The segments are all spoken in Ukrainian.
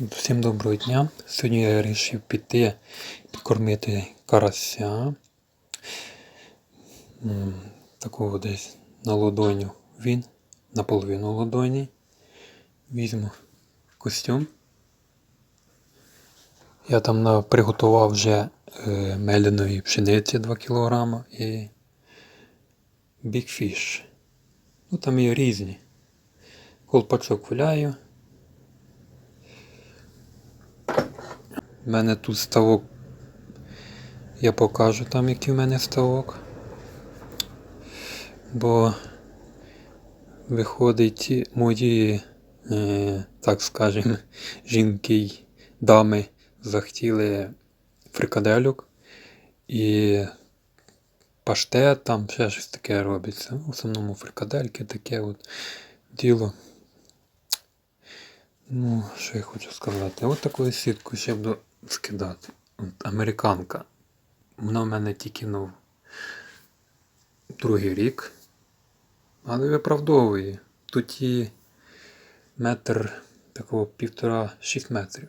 Всім доброго дня. Сьогодні я вирішив піти підкормити карася. Такого десь на ладоню він, наполовину ладоні. Візьму костюм. Я там приготував вже е, меляної пшениці 2 кг і Fish. Ну там є різні. Колпачок валяю. У мене тут ставок. Я покажу там, який в мене ставок. Бо виходить мої, е, так скажемо, жінки й дами захотіли фрикадельок і паштет, там ще щось таке робиться. В основному фрикадельки таке от діло. Ну, що я хочу сказати? От таку сітку ще буду скидати. От, американка. Вона в мене тільки ну, другий рік. Але виправдовує. Тут і метр такого півтора-шість метрів.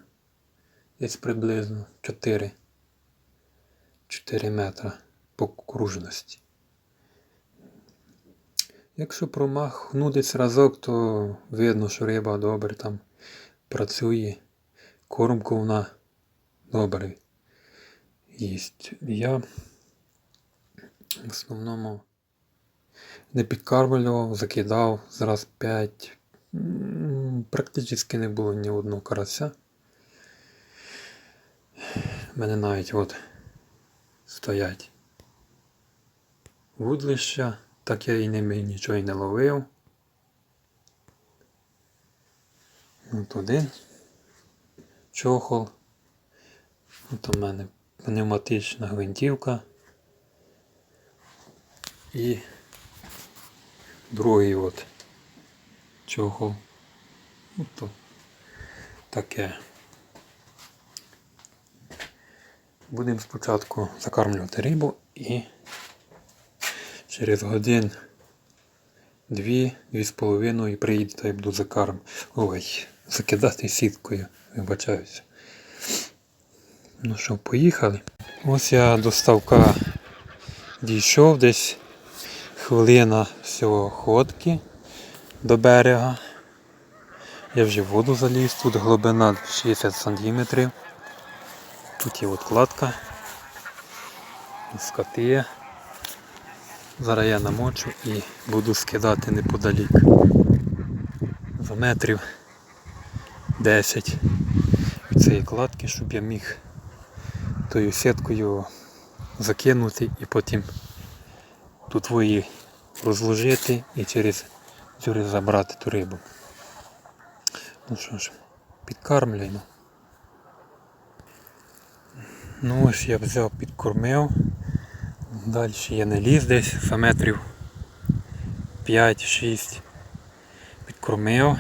Десь приблизно 4. 4 метра по окружності. Якщо промахну разок, то видно, що риба добре там працює. Кормку вона добре їсть. Я в основному не підкармлював, закидав зараз 5. Практично не було ні одного карася. У мене навіть от стоять вудлища, так я і ними нічого і не ловив. От один чохол. От у мене пневматична гвинтівка. І другий от чохол. Ну, то таке. Будемо спочатку закармлювати рибу і через годин дві, дві з половиною приїду та я буду закарм. Ой, закидати сіткою, вибачаюся. Ну що, поїхали. Ось я до ставка дійшов десь хвилина всього ходки до берега. Я вже в воду заліз, тут глибина 60 см. Тут є от кладка. Скоти. Зараз я намочу і буду скидати неподалік. За метрів 10 від цієї кладки, щоб я міг тою сіткою закинути і потім тут її розложити і через дзюри забрати ту рибу. Ну що ж, підкармлюємо. Ну ось я взяв, підкормив. Далі я не ліз десь за метрів 5-6 підкормив.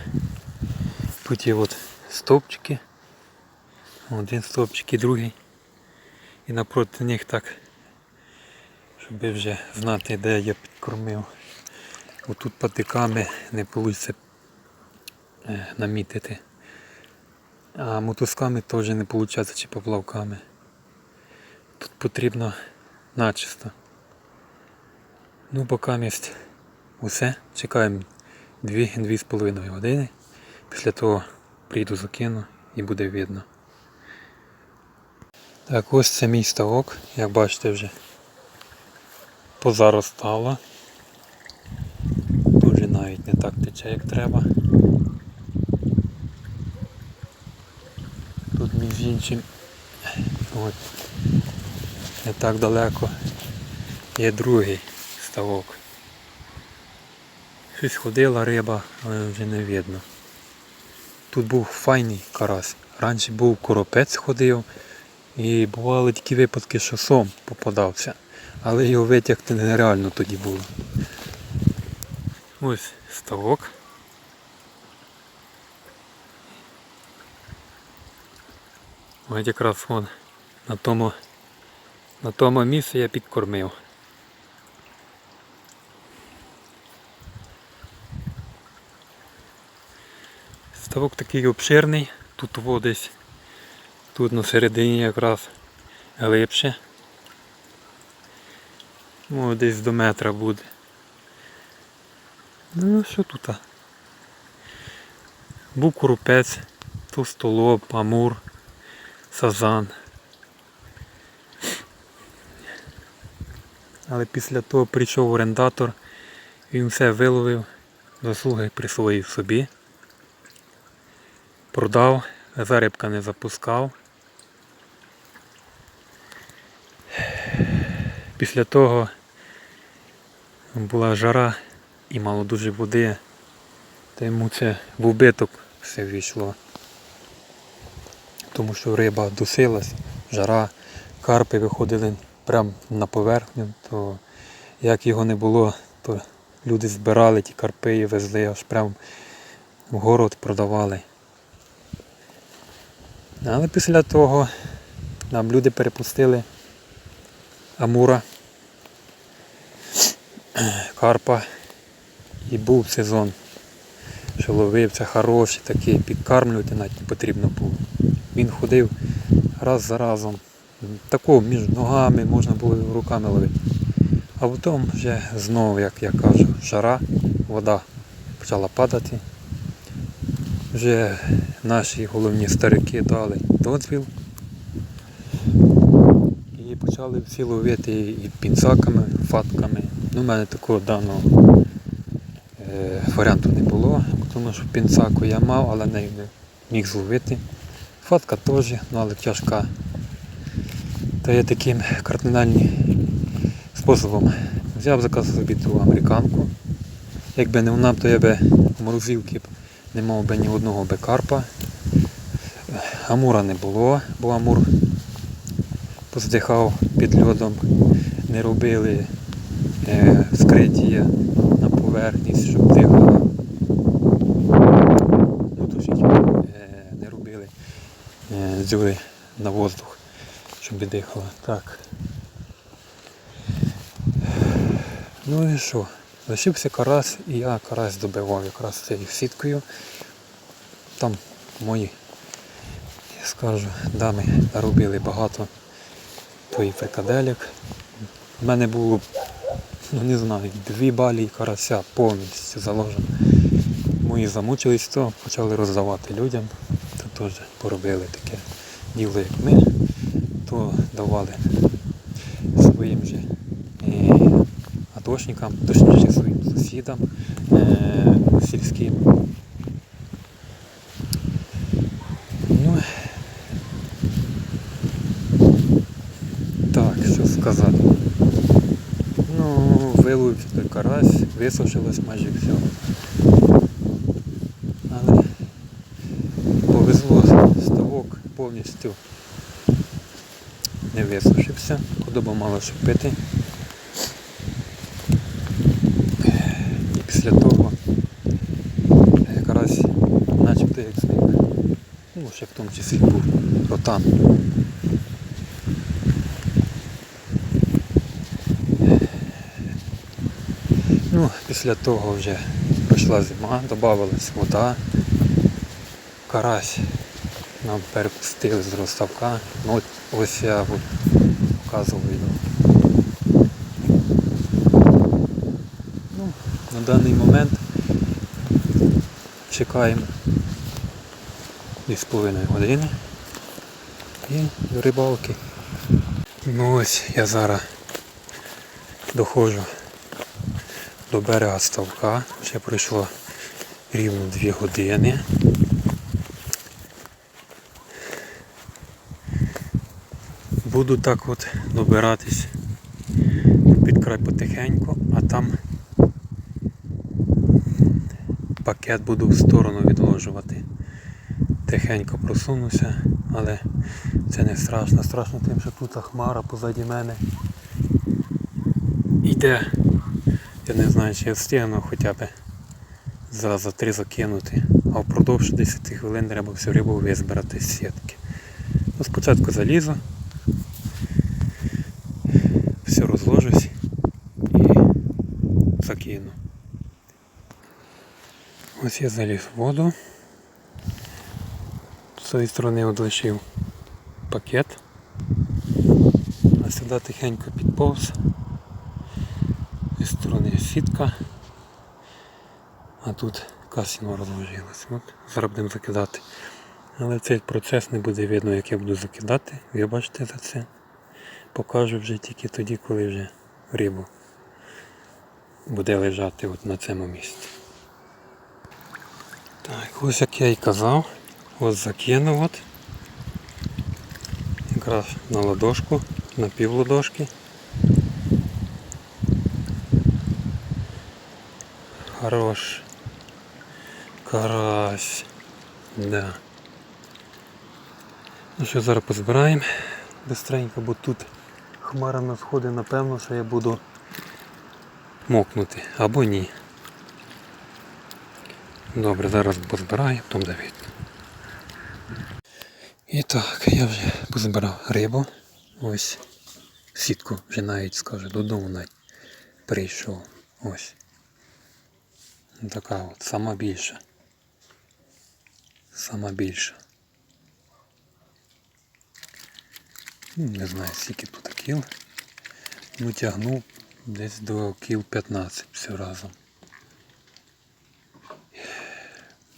Тут є от стовпчики. Один стовпчик і другий. І напроти них так, щоб вже знати де я підкормив. Отут патиками не вийде намітити. А мотузками теж не виходить чи поплавками. Тут потрібно начисто. Ну, поки місць усе. Чекаємо 2-2,5 години. Після того прийду закину і буде видно. Так, ось це мій ставок, як бачите вже позаростало. Дуже навіть не так тече як треба. Тут між іншим от, не так далеко є другий ставок. Щось ходила риба, але вже не видно. Тут був файний карась. Раніше був коропець ходив і бували такі випадки, що сом попадався. Але його витягти нереально тоді було. Ось ставок. Ось якраз вон на тому на тому місці я підкормив. Ставок такий обширний, тут десь, тут на середині якраз глибше. Ну, десь до метра буде. Ну, що тут? Був курупець, товстолоб, амур, сазан. Але після того прийшов орендатор, він все виловив, заслуги присвоїв собі. Продав, зарибка не запускав. Після того була жара і мало дуже води, та йому це в убиток все війшло. Тому що риба дусилась, жара, карпи виходили прямо на поверхню, то як його не було, то люди збирали ті карпи і везли аж прямо в город продавали. Але після того нам люди перепустили Амура, Карпа і був сезон, що ловився хороший такий, підкармлювати навіть не потрібно було. Він ходив раз за разом. Такого між ногами можна було руками ловити. А потім вже знову, як я кажу, жара, вода почала падати. Вже наші головні старики дали дозвіл. І почали всі ловити і пінцаками. Ну, у мене такого даного е, варіанту не було, тому що пінцаку я мав, але не міг зловити. Фатка теж, ну, але тяжка. То я таким кардинальним способом взяв заказ собі ту американку. Якби не вона, то я би в морозилки не мав би ні одного би карпа. Амура не було, бо амур поздихав під льодом, не робили е, вскриття на поверхність, щоб дихала. Ну, точніше, е, не робили е, дзюри на воздух, щоб дихала. Так. Ну і що? Лишився карась і я карась добивав якраз цією сіткою. Там мої, я скажу, дами робили багато твої фрикаделек. У мене було, ну не знаю, дві балі карася повністю заложено. Мої замучились, то почали роздавати людям. То теж поробили таке діло, як ми, то давали своїм же е, атошникам, точніше своїм сусідам е, сільським. Ну, так, що сказати. Виловився той карась, висушилось майже все. Але повезло, ставок повністю не висушився, худоба мало що пити. І після того якраз начебто як зник. Ну, ще в тому числі був ротан. Ну, після того вже пройшла зима, додавалась вода, карась нам перепустили з розставка. Ну, ось я от показував. Ну, на даний момент чекаємо 2,5 години і до рибалки. Ну ось я зараз доходжу до берега ставка. Ще пройшло рівно 2 години. Буду так от добиратись під край потихеньку, а там пакет буду в сторону відложувати. Тихенько просунуся, але це не страшно. Страшно тим, що тут хмара позаді мене. Йде. Я не знаю, чи я встигну хоча б за, три закинути, а впродовж 10 хвилин треба всю рибу визбирати з сітки. Ну, спочатку залізу, все розложусь і закину. Ось я заліз в воду, тої сторони от лишив пакет. А сюди тихенько підповз. Сітка. А тут касіно розложилось. От зараз будемо закидати. Але цей процес не буде видно, як я буду закидати. Вибачте за це. Покажу вже тільки тоді, коли вже рибу буде лежати от на цьому місці. Так, ось як я і казав, ось закинув от. Якраз на ладошку, на пів Хорош. Карась. Да. Ну що, зараз позбираємо бистренько, бо тут хмара на сходи, напевно, що я буду мокнути або ні. Добре, зараз позбираю, потім Давид. І так, я вже позбирав рибу. Ось сітку вже навіть скажу, додому навіть прийшов. Ось. Така от, сама більша. Сама більша. Ну, Не знаю, скільки тут кіл. Ну тягнув десь до кіл 15 все разом.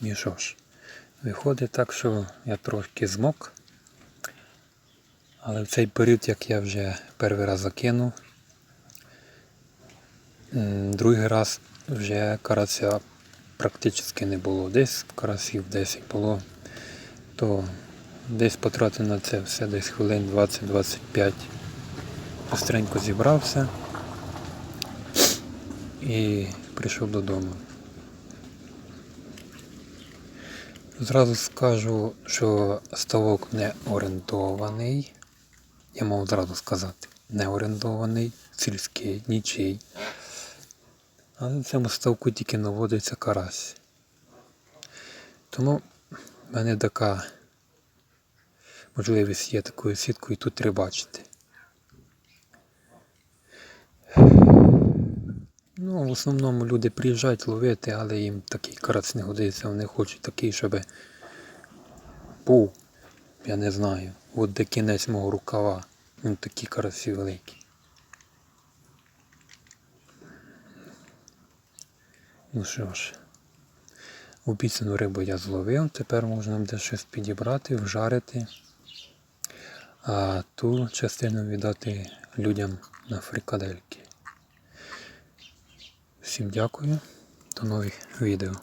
І що ж, виходить так, що я трошки змок. Але в цей період, як я вже перший раз закинув, другий раз вже карася практично не було. Десь карасів 10 було, то десь потратив на це все десь хвилин 20-25. Быстренько зібрався і прийшов додому. Зразу скажу, що ставок не орендований. Я мав зразу сказати, не орендований, сільський, нічий. Але на цьому ставку тільки наводиться карась. Тому в мене така можливість є такою сіткою тут рибачити. Ну, в основному люди приїжджають ловити, але їм такий карась не годиться. Вони хочуть такий, щоб був, я не знаю, от де кінець мого рукава. Ну, такі карасі великі. Ну що ж, обіцяну рибу я зловив, тепер можна буде щось підібрати, вжарити, а ту частину віддати людям на фрикадельки. Всім дякую, до нових відео.